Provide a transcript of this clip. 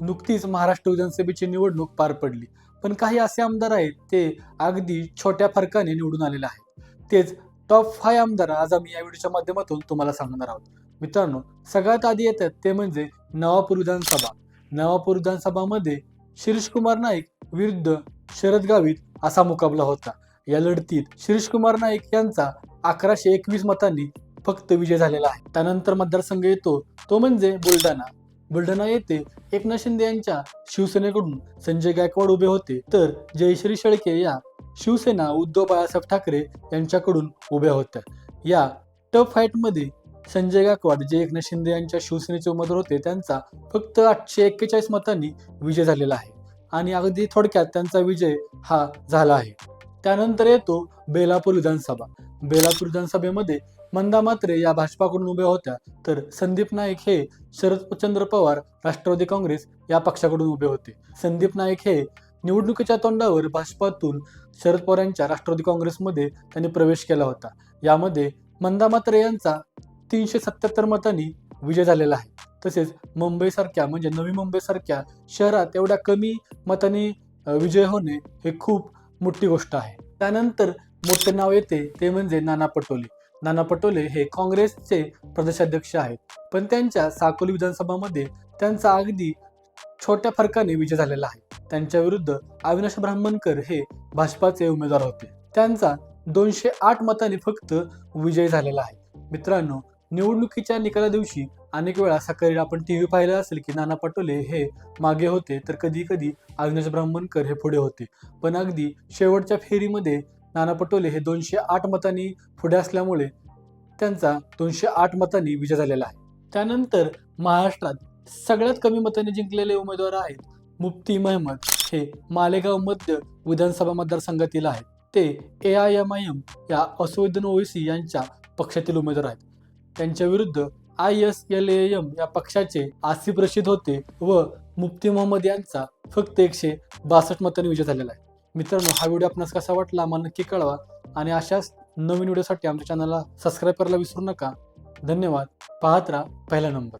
नुकतीच महाराष्ट्र विधानसभेची निवडणूक पार पडली. पण काही असे आमदार आहेत ते अगदी छोट्या फरकाने निवडून आलेले आहेत. तेच टॉप फाय आमदार आज आम्ही या व्हिडिओच्या माध्यमातून तुम्हाला सांगणार आहोत. मित्रांनो सगळ्यात आधी येतात ते म्हणजे नवापूर विधानसभा. नवापूर विधानसभामध्ये शिरीषकुमार नाईक विरुद्ध शरद गावित असा मुकाबला होता. या लढतीत शिरीषकुमार नाईक यांचा अकराशे एकवीस मतांनी फक्त विजय झालेला आहे. त्यानंतर मतदारसंघ येतो तो म्हणजे बुलढाणा. बुलढाणा येथे एकनाथ शिंदे यांच्या शिवसेनेकडून संजय गायकवाड उभे होते. तर जयश्री शेळके या शिवसेना उद्धव बाळासाहेब ठाकरे यांच्याकडून उभ्या होत्या. या टफ फाईटमध्ये संजय गायकवाड जे एकनाथ शिंदे यांच्या शिवसेनेचे उमेदवार होते त्यांचा फक्त आठशे एक्केचाळीस मतांनी विजय झालेला आहे. आणि अगदी थोडक्यात त्यांचा विजय हा झाला आहे. त्यानंतर येतो बेलापूर विधानसभा. बेलापूर विधानसभेमध्ये मंदा मात्रे या भाजपाकडून उभ्या होत्या. तर संदीप नाईक हे शरदचंद्र पवार राष्ट्रवादी काँग्रेस या पक्षाकडून उभे होते. संदीप नाईक हे निवडणुकीच्या तोंडावर भाजपातून शरद पवार यांच्या राष्ट्रवादी काँग्रेसमध्ये त्यांनी प्रवेश केला होता. यामध्ये मंदा मात्रे यांचा तीनशे सत्याहत्तर मतांनी विजय झालेला आहे. तसेच मुंबईसारख्या म्हणजे नवी मुंबईसारख्या शहरात एवढ्या कमी मतांनी विजय होणे हे खूप मोठी गोष्ट आहे. त्यानंतर मोठं नाव येते ते म्हणजे नाना पटोले. नाना पटोले हे काँग्रेसचे प्रदेशाध्यक्ष आहेत. पण त्यांच्या साकोली विधानसभामध्ये त्यांचा अगदी छोट्या फरकाने विजय झालेला आहे. त्यांच्या विरुद्ध अविनाश ब्राह्मणकर हे भाजपाचे उमेदवार होते. त्यांचा दोनशे आठ मताने फक्त विजय झालेला आहे. मित्रांनो निवडणुकीच्या निकाला दिवशी अनेक वेळा सकाळी आपण टी व्ही पाहिला असेल की नाना पटोले हे मागे होते तर कधी कधी अविनाश ब्राह्मणकर हे पुढे होते. पण अगदी शेवटच्या फेरीमध्ये नाना पटोले हे दोनशे आठ मतांनी पुढे असल्यामुळे त्यांचा दोनशे आठ मतांनी विजय झालेला आहे. त्यानंतर महाराष्ट्रात सगळ्यात कमी मतांनी जिंकलेले उमेदवार आहेत मुफ्ती महमद हे मालेगाव मध्य विधानसभा मतदारसंघातील आहेत. ते A I M I M या असुद्दीन ओवेसी यांच्या पक्षातील उमेदवार आहेत. त्यांच्या विरुद्ध I S L A M या पक्षाचे आसिफ रशीद होते व मुफ्ती मोहम्मद यांचा फक्त एकशे बासष्ट मतांनी विजय झालेला आहे. मित्रांनो हा व्हिडिओ आपणास कसा वाटला आम्हाला नक्की कळवा. आणि अशाच नवीन व्हिडिओसाठी आमच्या चॅनलला सबस्क्राईब करायला विसरू नका. धन्यवाद. पाहत राहा पहिला नंबर